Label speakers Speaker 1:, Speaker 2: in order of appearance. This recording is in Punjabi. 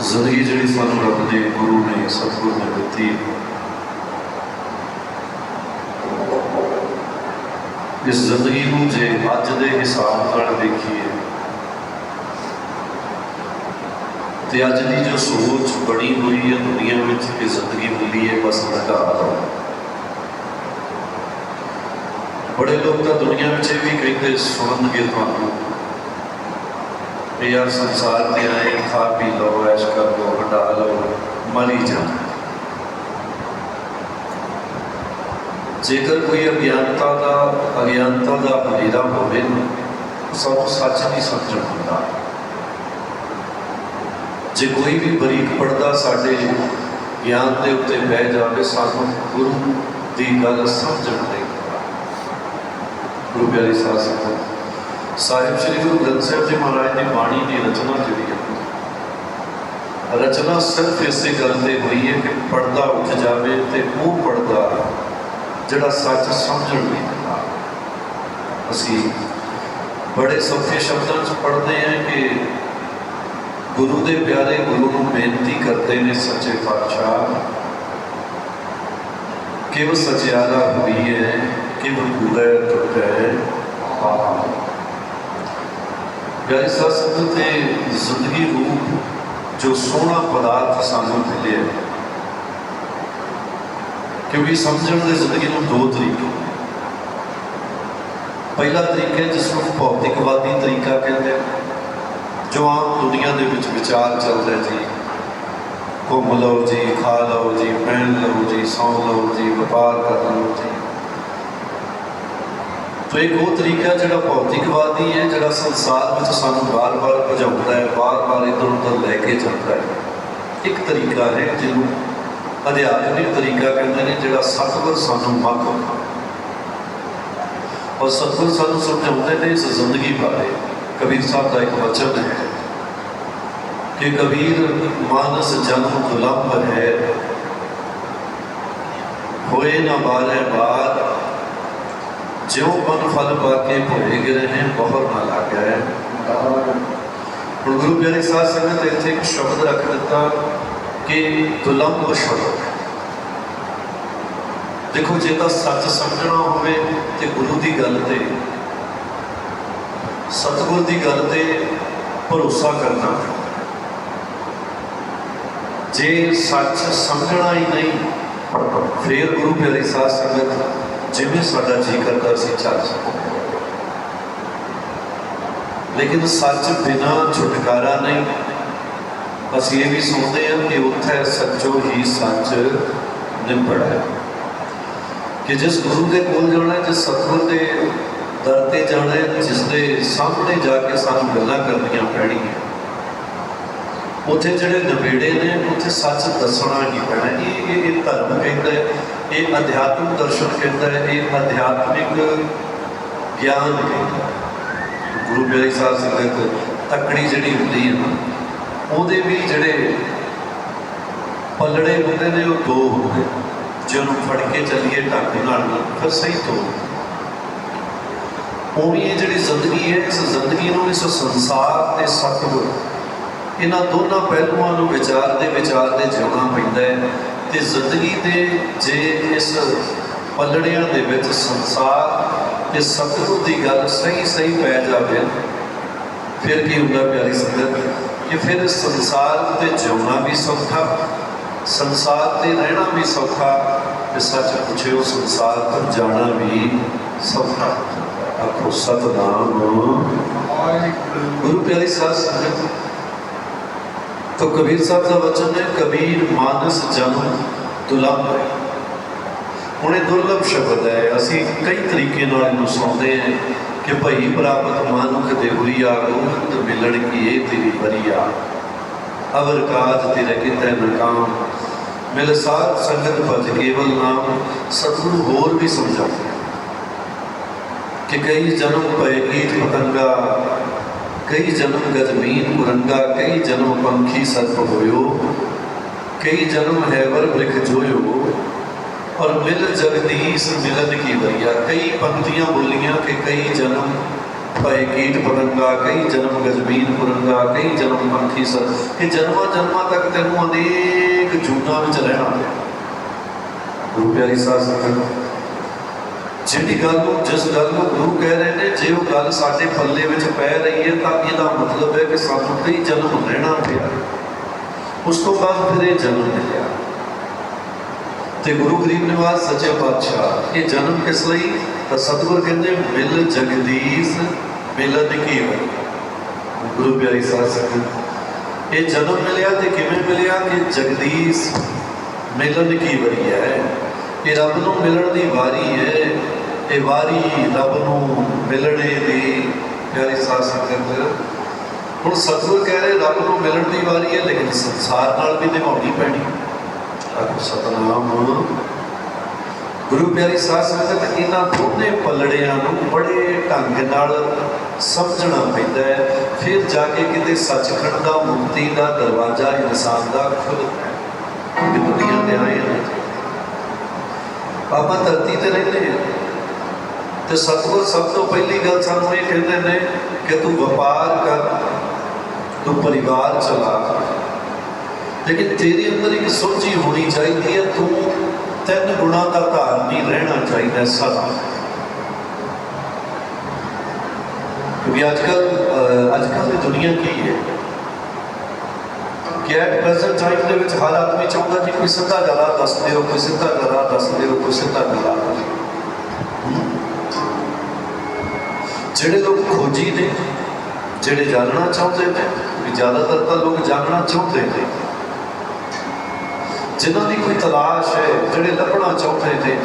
Speaker 1: ਜ਼ਿੰਦਗੀ ਜਿਹੜੀ ਸਾਨੂੰ ਰੱਬ ਦੇ ਗੁਰੂ ਨੇ ਸਤਿਗੁਰੂ ਨੇ ਦਿੱਤੀ ਇਸ ਜ਼ਿੰਦਗੀ ਨੂੰ ਜੇ ਅੱਜ ਦੇ ਹਿਸਾਬ ਨਾਲ ਦੇਖੀਏ ਤੇ ਅੱਜ ਦੀ ਜੋ ਸੋਚ ਬਣੀ ਹੋਈ ਹੈ ਦੁਨੀਆ ਵਿੱਚ ਕਿ ਜ਼ਿੰਦਗੀ ਮਿਲੀ ਹੈ ਬਸ ਹੰਕਾਰ ਬੜੇ ਲੋਕ ਤਾਂ ਦੁਨੀਆ ਵਿੱਚ ਇਹ ਵੀ ਕਹਿੰਦੇ ਸੁਣਨਗੇ ਤੁਹਾਨੂੰ ਵੀ ਯਾਰ ਸੰਸਾਰ ਤੇ ਆਏ ਖਾ ਪੀ ਲਓ, ਐਸ਼ ਕਰ ਲਓ, ਹਟਾ ਲਓ, ਮਰੀ ਜਾ। ਜੇਕਰ ਕੋਈ ਅਗਿਆਨਤਾ ਦਾ ਅਗਿਆਨਤਾ ਦਾ ਹਨੇਰਾ ਹੋਵੇ, ਸਭ ਸੱਚ ਨਹੀਂ ਸਮਝਣ ਹੁੰਦਾ। ਜੇ ਕੋਈ ਵੀ ਬਰੀਕ ਪੜਦਾ ਸਾਡੇ ਗਿਆਨ ਦੇ ਉੱਤੇ ਬਹਿ ਜਾਵੇ, ਸਾਨੂੰ ਗੁਰੂ ਦੀ ਗੱਲ ਸਮਝਣ ਲਈ ਗੁਰੂ ਪਿਆਰੀ ਸਾਧ ਸੰਗਤ ਸਾਹਿਬ ਸ੍ਰੀ ਗੁਰੂ ਗ੍ਰੰਥ ਸਾਹਿਬ ਜੀ ਮਹਾਰਾਜ ਦੀ ਬਾਣੀ ਦੀ ਰਚਨਾ ਜਿਹੜੀ ਹੈ, ਰਚਨਾ ਸਿਰਫ ਇਸੇ ਗੱਲ ਤੇ ਹੋਈ ਹੈ ਕਿ ਪਰਦਾ ਉੱਠ ਜਾਵੇ ਤੇ ਉਹ ਪਰਦਾ ਜਿਹੜਾ ਸੱਚ ਸਮਝਣ ਨਹੀਂ ਅਸੀਂ ਬੜੇ ਸੌਖੇ ਸ਼ਬਦਾਂ 'ਚ ਪੜ੍ਹਦੇ ਹਾਂ ਕਿ ਗੁਰੂ ਦੇ ਪਿਆਰੇ ਗੁਰੂ ਨੂੰ ਬੇਨਤੀ ਕਰਦੇ ਨੇ ਸੱਚੇ ਪਾਤਸ਼ਾਹ ਕਿ ਉਹ ਸਚਿਆਰਾ ਹੋਈ ਹੈ ਕਿ ਉਹ ਪੂਰਾ ਟੁੱਟੇ ਆਹ ਪਿਆਰੇ ਸਾਧ ਤੇ ਜ਼ਿੰਦਗੀ ਰੂਪ ਜੋ ਸੋਹਣਾ ਪਦਾਰਥ ਸਾਨੂੰ ਮਿਲਿਆ ਕਿਉਂਕਿ ਸਮਝਣ ਦੇ ਜ਼ਿੰਦਗੀ ਨੂੰ ਦੋ ਤਰੀਕੇ ਪਹਿਲਾ ਤਰੀਕਾ ਜਿਸ ਨੂੰ ਭੌਤਿਕਵਾਦੀ ਤਰੀਕਾ ਕਹਿੰਦੇ ਜੋ ਆਮ ਦੁਨੀਆ ਦੇ ਵਿੱਚ ਵਿਚਾਰ ਚੱਲਦਾ ਜੀ। ਘੁੰਮ ਲਓ ਜੀ, ਖਾ ਲਓ ਜੀ ਪਹਿਨ ਲਓ ਜੀ, ਸੌਂ ਲਓ ਜੀ, ਵਪਾਰ ਕਰ ਲਓ ਜੀ। ਤੋ ਇੱਕ ਉਹ ਤਰੀਕਾ ਜਿਹੜਾ ਭੌਤਿਕਵਾਦੀ ਹੈ, ਜਿਹੜਾ ਸੰਸਾਰ ਵਿੱਚ ਸਾਨੂੰ ਵਾਰ-ਵਾਰ ਭਜਾਉਂਦਾ ਹੈ, ਵਾਰ-ਵਾਰ ਇੱਧਰ ਉੱਧਰ ਲੈ ਕੇ ਜਾਂਦਾ ਹੈ। ਇੱਕ ਤਰੀਕਾ ਹੈ ਜਿਹਨੂੰ ਅਧਿਆਤਮਿਕ ਤਰੀਕਾ ਕਹਿੰਦੇ ਨੇ, ਜਿਹੜਾ ਸਤਿਗੁਰ ਸਾਨੂੰ ਮੱਖ ਔਰ ਸਤਿਗੁਰ ਸਾਨੂੰ ਸਮਝਾਉਂਦੇ ਨੇ ਇਸ ਜ਼ਿੰਦਗੀ ਬਾਰੇ। ਕਬੀਰ ਸਾਹਿਬ ਦਾ ਇੱਕ ਵਚਨ ਹੈ ਕਿ ਕਬੀਰ, ਮਾਨਸ ਜਨਮ ਦੁਲੰਭ ਹੈ, ਹੋਏ ਨਾ ਬਾਰੇ ਬਾਰ। ਜਿਉ ਮਨ ਫਲ ਪਾ ਕੇ ਭੋਏ ਗਿਰੇ ਨੇ ਬਹੁਤ ਨਾ ਲੱਗਿਆ ਹੈ ਹੁਣ ਗੁਰੂ ਪਿਆਰੇ ਸਾਧ ਸੰਗਤ ਇੱਥੇ ਇੱਕ ਸ਼ਬਦ ਰੱਖ ਦਿੱਤਾ ਕਿ ਦੁਲੰਭ ਸ਼ਬਦ ਦੇਖੋ, ਜੇ ਤਾਂ ਸੱਚ ਸਮਝਣਾ ਹੋਵੇ ਤੇ ਗੁਰੂ ਦੀ ਗੱਲ ਤੇ, ਸਤਿਗੁਰ ਦੀ ਗੱਲ ਤੇ ਭਰੋਸਾ ਕਰਨਾ। ਜੇ ਸੱਚ ਸਮਝਣਾ ਹੀ ਨਹੀਂ, ਫੇਰ ਗੁਰੂ ਪਿਆਰੇ ਸਾਧ ਸੰਗਤ ਜਿਵੇਂ ਸਾਡਾ ਜੀ ਕਰਦਾ ਸੀ ਚੱਲ ਸਕਦੇ ਲੇਕਿਨ ਸੱਚ ਬਿਨਾ ਛੁਟਕਾਰਾ ਨਹੀਂ। ਅਸੀਂ ਇਹ ਵੀ ਸੁਣਦੇ ਹਾਂ ਕਿ ਉੱਥੇ ਸੱਚੋ ਹੀ ਸੱਚ ਨਿਬੜ ਹੈ। ਕਿ ਜਿਸ ਗੁਰੂ ਦੇ ਕੋਲ ਜਾਣਾ ਹੈ, ਜਿਸ ਸਤਿਗੁਰ ਦੇ ਦਰ ਤੇ ਜਾਣਾ ਹੈ, ਜਿਸ ਦੇ ਸਾਹਮਣੇ ਜਾ ਕੇ ਸਾਨੂੰ ਗੱਲਾਂ ਕਰਨੀਆਂ ਪੈਣੀਆਂ ਉੱਥੇ ਜਿਹੜੇ ਨਵੇੜੇ ਨੇ ਉੱਥੇ ਸੱਚ ਦੱਸਣਾ ਹੀ ਪੈਣਾ। ਇਹ ਇਹ ਧਰਮ ਕਹਿੰਦਾ ਹੈ ਇਹ ਅਧਿਆਤਮਿਕ ਦਰਸ਼ਨ ਕਹਿੰਦਾ ਹੈ, ਇਹ ਅਧਿਆਤਮਿਕ ਗਿਆਨ ਗੁਰੂ ਪਿਆਰੀ ਸਾਹਿਬ ਸੰਗਤ, ਤੱਕੜੀ ਜਿਹੜੀ ਹੁੰਦੀ ਹੈ ਨਾ, ਉਹਦੇ ਵੀ ਜਿਹੜੇ ਪੱਲੜੇ ਹੁੰਦੇ ਨੇ, ਉਹ ਦੋ ਹੁੰਦੇ ਜੇ ਉਹਨੂੰ ਫੜ ਕੇ ਚੱਲੀਏ ਢੰਗ ਨਾਲ, ਫਿਰ ਸਹੀ ਤੋਂ। ਉਹ ਵੀ ਜਿਹੜੀ ਜ਼ਿੰਦਗੀ ਹੈ, ਇਸ ਜ਼ਿੰਦਗੀ ਨੂੰ, ਇਸ ਸੰਸਾਰ ਤੇ ਸਤਿਗੁਰ, ਇਹਨਾਂ ਦੋਨਾਂ ਪਹਿਲੂਆਂ ਨੂੰ ਵਿਚਾਰ ਦੇ ਵਿਚਾਰ ਦੇ ਜਿਉਣਾ ਪੈਂਦਾ ਹੈ। ਤੇ ਜ਼ਿੰਦਗੀ ਦੇ ਜੇ ਇਸ ਪਲੜਿਆਂ ਦੇ ਵਿੱਚ ਸੰਸਾਰ ਤੇ ਸਤਿਗੁਰ ਦੀ ਗੱਲ ਸਹੀ ਸਹੀ ਪੈ ਜਾਵੇ, ਫਿਰ ਕੀ ਹੁੰਦਾ ਪਿਆਰੀ ਸੰਗਤ? ਕਿ ਫਿਰ ਸੰਸਾਰ ਤੇ ਜਿਉਣਾ ਵੀ ਸੌਖਾ, ਸੰਸਾਰ ਤੇ ਰਹਿਣਾ ਵੀ ਸੌਖਾ ਤੇ ਸੱਚ ਪੁੱਛਿਓ, ਸੰਸਾਰ ਤੋਂ ਜਾਣਾ ਵੀ ਸੌਖਾ। ਆਖੋ, ਸਤਨਾਮ। ਗੁਰੂ ਪਿਆਰੀ ਸਾਧ ਸੰਗਤ तो कबीर साहब का वचन है कबीर मानस जन्म ਦੁਲੰਭ ਹੈ ਹੁਣ ਇਹ ਦੁਰਲਭ ਸ਼ਬਦ ਹੈ ਅਸੀਂ ਕਈ ਤਰੀਕੇ ਨਾਲ ਇਹਨੂੰ ਸੁਣਦੇ ਹਾਂ ਕਿ ਭਈ ਪ੍ਰਾਪਤ ਮਾਨੁਖ ਦੇ ਹੁਰੀਆ ਗੋਬਿੰਦ ਮਿਲਣ ਕੀ ਇਹ ਤੇਰੀ ਬਰੀਆ ਅਵਰ ਕਾਜ ਤੇਰੇ ਕਿਤੇ ਨਕਾਮ ਮਿਲ ਸਾਧ ਸੰਗਤ ਭਜ ਕੇਵਲ ਨਾਮ ਸਤਿਗੁਰੂ ਹੋਰ ਵੀ ਸਮਝਾਉਂਦੇ ਹਨ ਕਿ ਕਈ ਜਨਮ ਪਏ ਗੀਤ ਪਤੰਗਾ ਕਈ ਜਨਮ ਗਜਮੀਨ ਕੁਰੰਗਾ ਕਈ ਜਨਮ ਪੰਖੀ ਸਰਪ ਹੋਇਓ, ਕਈ ਜਨਮ ਹੈਵਰ ਬ੍ਰਿਖ ਜੋਇਓ ਔਰ ਮਿਲ ਜਗਦੀਸ਼ ਮਿਲਨ ਕੀ ਬਰੀਆ ਕਈ ਪੰਕਤੀਆਂ ਬੋਲੀਆਂ ਕਿ ਕਈ ਜਨਮ ਭਏ ਕੀਟ ਪਤੰਗਾ ਕਈ ਜਨਮ ਗਜਬੀਨ ਪੁਰੰਗਾ ਕਈ ਜਨਮ ਪੰਖੀ ਸਰ ਇਹ ਜਨਮਾਂ ਜਨਮਾਂ ਤੱਕ ਤੈਨੂੰ ਅਨੇਕ ਜੂਨਾਂ ਵਿੱਚ ਰਹਿਣਾ ਪਿਆ। ਗੁਰੂ ਪਿਆਰੀ ਸਾਧ ਸੰਗਤ ਜਿਹੜੀ ਗੱਲ ਨੂੰ, ਜਿਸ ਗੱਲ ਨੂੰ ਗੁਰੂ ਕਹਿ ਰਹੇ ਨੇ, ਜੇ ਉਹ ਗੱਲ ਸਾਡੇ ਪੱਲੇ ਵਿੱਚ ਪੈ ਰਹੀ ਹੈ, ਤਾਂ ਇਹਦਾ ਮਤਲਬ ਹੈ ਕਿ ਸਾਨੂੰ ਕਈ ਜਨਮ ਰਹਿਣਾ ਪਿਆ। ਉਸ ਤੋਂ ਬਾਅਦ ਫਿਰ ਇਹ ਜਨਮ ਮਿਲਿਆ। ਤੇ ਗੁਰੂ ਗਰੀਬ ਨਿਵਾਸ, ਸੱਚੇ ਪਾਤਸ਼ਾਹ, ਇਹ ਜਨਮ ਕਿਸ ਲਈ? ਤਾਂ ਸਤਿਗੁਰ ਕਹਿੰਦੇ, ਮਿਲ ਜਗਦੀਸ਼ ਮਿਲਨ ਕੀ ਵਈ ਗੁਰੂ ਪਿਆਰੀ ਸਾਧ ਸੰਗਤ, ਇਹ ਜਨਮ ਮਿਲਿਆ ਤੇ ਕਿਵੇਂ ਮਿਲਿਆ ਕਿ ਜਗਦੀਸ਼ ਮਿਲਨ ਕੀ ਵਰੀ ਹੈ। ਇਹ ਰੱਬ ਨੂੰ ਮਿਲਣ ਦੀ ਵਾਰੀ ਹੈ। ਇਹ ਵਾਰੀ ਰੱਬ ਨੂੰ ਮਿਲਣੇ ਦੀ ਪਿਆਰੀ ਸਾਧ ਸੰਗਤ ਹੁਣ ਸਤਿਗੁਰ ਕਹਿ ਰਹੇ, ਰੱਬ ਨੂੰ ਮਿਲਣ ਦੀ ਵਾਰੀ ਹੈ, ਲੇਕਿਨ ਸੰਸਾਰ ਨਾਲ ਵੀ ਨਿਭਾਉਣੀ ਪੈਣੀ। ਆਖੋ ਸਤਨਾਮ। ਗੁਰੂ ਪਿਆਰੀ ਸਾਧ ਸੰਗਤ ਇਹਨਾਂ ਦੋਨੇ ਪਲੜਿਆਂ ਨੂੰ ਬੜੇ ਢੰਗ ਨਾਲ ਸਮਝਣਾ ਪੈਂਦਾ ਹੈ। ਫਿਰ ਜਾ ਕੇ ਕਿਤੇ ਸੱਚਖੰਡ ਦਾ ਮੁਕਤੀ ਦਾ, ਦਰਵਾਜ਼ਾ, ਇਨਸਾਨ ਦਾ ਖੁੱਲਦਾ ਹੈ ਦੁਨੀਆ ਦੇ ਆਏ ਨੇ। ਧਰਤੀ ਤੇ ਰਹਿੰਦੇ ਹਾਂ। ਤੇ ਸਤਿਗੁਰ ਸਭ ਤੋਂ ਪਹਿਲੀ ਗੱਲ ਸਾਨੂੰ ਇਹ ਕਹਿੰਦੇ ਨੇ ਕਿ ਤੂੰ ਵਪਾਰ ਕਰ, ਤੂੰ ਪਰਿਵਾਰ ਚਲਾ। ਲੇਕਿਨ ਤੇਰੇ ਅੰਦਰ ਇੱਕ ਸੋਚੀ ਹੋਣੀ ਚਾਹੀਦੀ ਹੈ, ਤੂੰ ਤਿੰਨ ਗੁਣਾ ਦਾ ਧਾਰਨੀ ਰਹਿਣਾ ਚਾਹੀਦਾ ਸਦਾ ਕਿਉਂਕਿ ਅੱਜ ਕੱਲ ਅੱਜ ਕੱਲ ਦੀ ਦੁਨੀਆ ਕੀ ਹੈ? ਕਿ ਐਟ ਪ੍ਰੈਜ਼ੈਂਟ ਟਾਈਮ ਦੇ ਵਿੱਚ ਹਰ ਆਦਮੀ ਚਾਹੁੰਦਾ ਜੀ, ਕੋਈ ਸਿੱਧਾ ਜਰਾ ਦੱਸ ਦਿਓ, ਕੋਈ ਸਿੱਧਾ ਜਰਾ ਦੱਸ ਦਿਓ, ਕੋਈ ਸਿੱਧਾ ਜਰਾ ਦੱਸ ਦਿਓ ਜਿਹੜੇ ਲੋਕ ਖੋਜੀ ਨੇ, ਜਿਹੜੇ ਜਾਣਨਾ ਚਾਹੁੰਦੇ ਨੇ, ਵੀ ਜ਼ਿਆਦਾਤਰ ਤਾਂ ਲੋਕ ਜਾਣਨਾ ਚਾਹੁੰਦੇ ਨੇ। ਜਿਨ੍ਹਾਂ ਦੀ ਕੋਈ ਤਲਾਸ਼ ਹੈ, ਜਿਹੜੇ ਲੱਭਣਾ ਚਾਹੁੰਦੇ ਨੇ